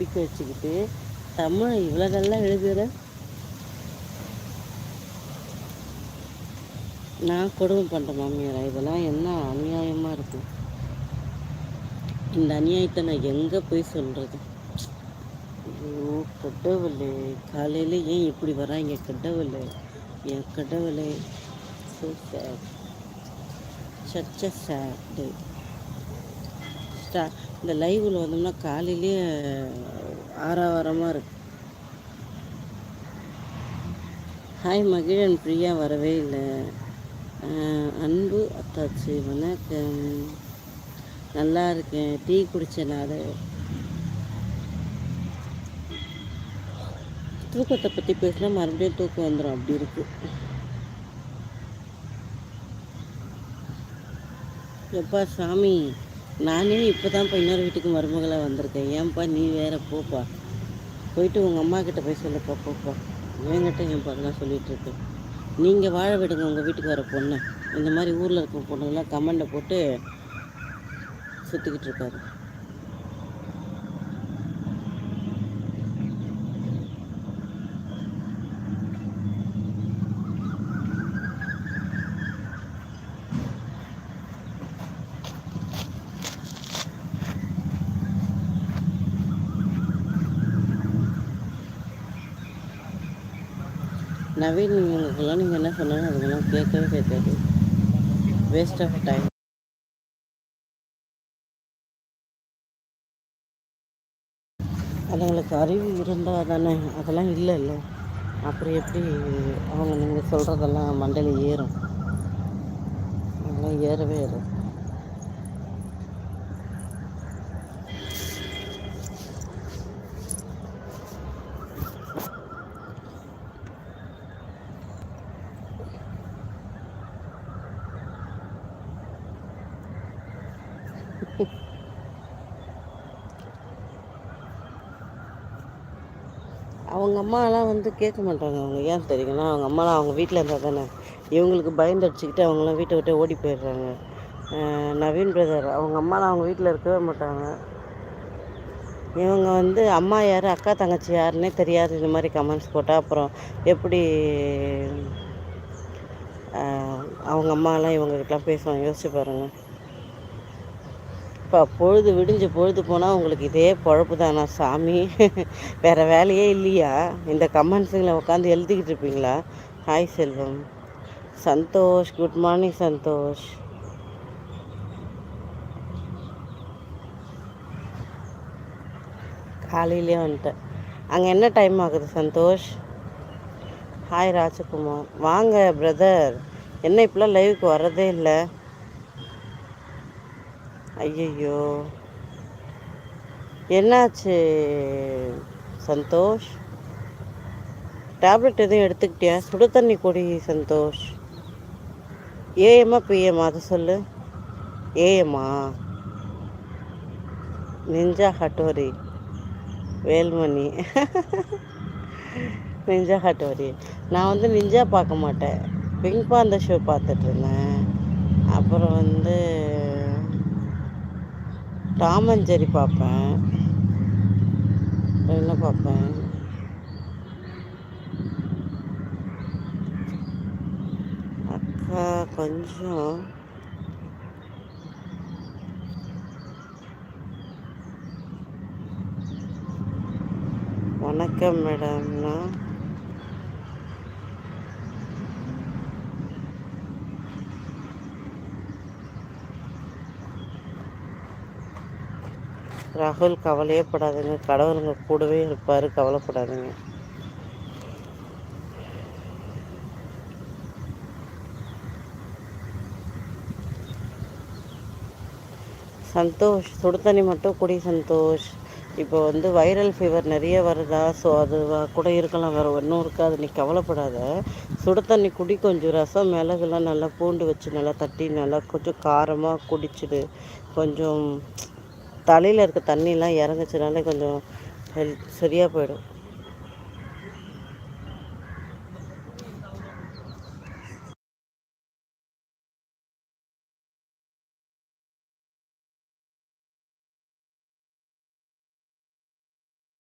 பிடிக்க வச்சுக்கிட்டு தமிழ் இவ்வளோ நல்லா எழுதுகிற நான் கொடுமை பண்ணுற மாமியாரா. இதெல்லாம் என்ன அநியாயமாக இருக்கும் இந்த அநியாயத்தை நான் எங்கே போய் சொல்கிறது ஐயோ கடவுளே. காலையில் ஏன் இப்படி வராங்க கடவுளே? என் கடவுளே. ஸோ சேட் சச்ச சேட்டு ஸ்டா இந்த லைவில் வந்தோம்னா காலையிலேயே ஆறாவாரமாக இருக்கு. ஹாய் மகிழன் பிரியா வரவே இல்லை. அன்பு அத்தாச்சி வணக்கம். நல்லா இருக்கேன். டீ குடித்தேன் நான் தூக்கத்தை பற்றி பேசினா மறுபடியும் தூக்கம் வந்துடும் அப்படி இருக்கு. எப்பா சாமி? நானே இப்போ தான்ப்பா இன்னொரு வீட்டுக்கு மருமகளாக வந்திருக்கேன். ஏன்பா நீ வேற போப்பா. போயிட்டு உங்கள் அம்மா கிட்ட போய் சொல்லுப்பா போப்பா. என்கிட்ட ஏன்பா அதெல்லாம் சொல்லிகிட்டு இருக்கேன். நீங்கள் வாழ விடுங்க உங்கள் வீட்டுக்கு வர பொண்ணு. இந்த மாதிரி ஊரில் இருக்க பொண்ணுங்களாம் கமெண்டை போட்டு சுற்றிக்கிட்டு இருக்காரு நவீன் இவங்களுக்கெல்லாம் நீங்கள் என்ன சொன்னாலும் அதுக்கெல்லாம் கேட்கவே கேட்காது. வேஸ்ட் ஆஃப் டைம் அதுங்களுக்கு அறிவு இருந்தால் தானே அதெல்லாம் இல்லைல்ல. அப்புறம் எப்படி அவங்க நீங்கள் சொல்கிறதெல்லாம் மண்டையில் ஏறும். அதெல்லாம் ஏறவே ஏறும் அவங்க அம்மாலாம் வந்து கேட்க மாட்டாங்க. அவங்க ஏன் தெரியுங்கன்னா அவங்க அம்மாலாம் அவங்க வீட்டில் இருந்தால் தானே. இவங்களுக்கு பயந்து அடிச்சுக்கிட்டு அவங்களாம் வீட்டை விட்டு ஓடி போயிடுறாங்க. நவீன் பிரதர் அவங்க அம்மாலாம் அவங்க வீட்டில் இருக்கவே மாட்டாங்க. இவங்க வந்து அம்மா யார் அக்கா தங்கச்சி யாருன்னே தெரியாது. இந்த மாதிரி கமெண்ட்ஸ் போட்டால் அப்புறம் எப்படி அவங்க அம்மாலாம் இவங்ககிட்டலாம் பேசுவாங்க? யோசிச்சு பாருங்கள் இப்போ பொழுது விடிஞ்சு பொழுது போனால் உங்களுக்கு இதே பொழப்பு தானா சாமி? வேறு வேலையே இல்லையா? இந்த கமெண்ட்ஸுங்களை உட்காந்து எழுதிக்கிட்டு இருப்பீங்களா? Hi Selvam. Santhosh good morning Santhosh. காலையிலே வந்துட்டேன். அங்கே என்ன டைம் ஆகுது சந்தோஷ்? ஹாய் ராஜகுமார். வாங்க பிரதர் என்ன இப்போலாம் லைவுக்கு வர்றதே இல்லை. ஐயையோ. என்னாச்சு சந்தோஷ்? டேப்லெட் எதுவும் எடுத்துக்கிட்டியா? சுடு தண்ணி குடி சந்தோஷ். ஏஎம்மா பிஎம்மா அதை சொல்லு. ஏஎம்மா Ninja Hattori Velmani. Ninja Hattori நான் வந்து நிஞ்சா பார்க்க மாட்டேன். பிங்க் பாந்த ஷோ பார்த்துட்ருந்தேன் அப்புறம் வந்து டாம் அண்ட் ஜெரி பார்ப்பேன் என்ன பார்ப்பேன்? அக்கா கொஞ்சம். வணக்கம் மேடம்னா ராகுல் கவலையே படாதுங்க கடவுளுங்க கூடவே இருப்பார். கவலைப்படாதுங்க. சந்தோஷ் சுடு தண்ணி மட்டும் குடி சந்தோஷ். இப்போ வந்து வைரல் ஃபீவர் நிறைய வருதா? ஸோ அது கூட இருக்கலாம். வேறு ஒன்றும் இருக்காது. நீ கவலைப்படாத. சுடு தண்ணி குடி. கொஞ்சம் ரசம் மிளகுலாம் நல்லா பூண்டு வச்சு நல்லா தட்டி நல்லா கொஞ்சம் காரமாக குடிச்சிடு. கொஞ்சம் தலையில் இருக்க தண்ணிலாம் இறங்குச்சுனாலே கொஞ்சம் ஹெல்த் சரியாக போயிடும்.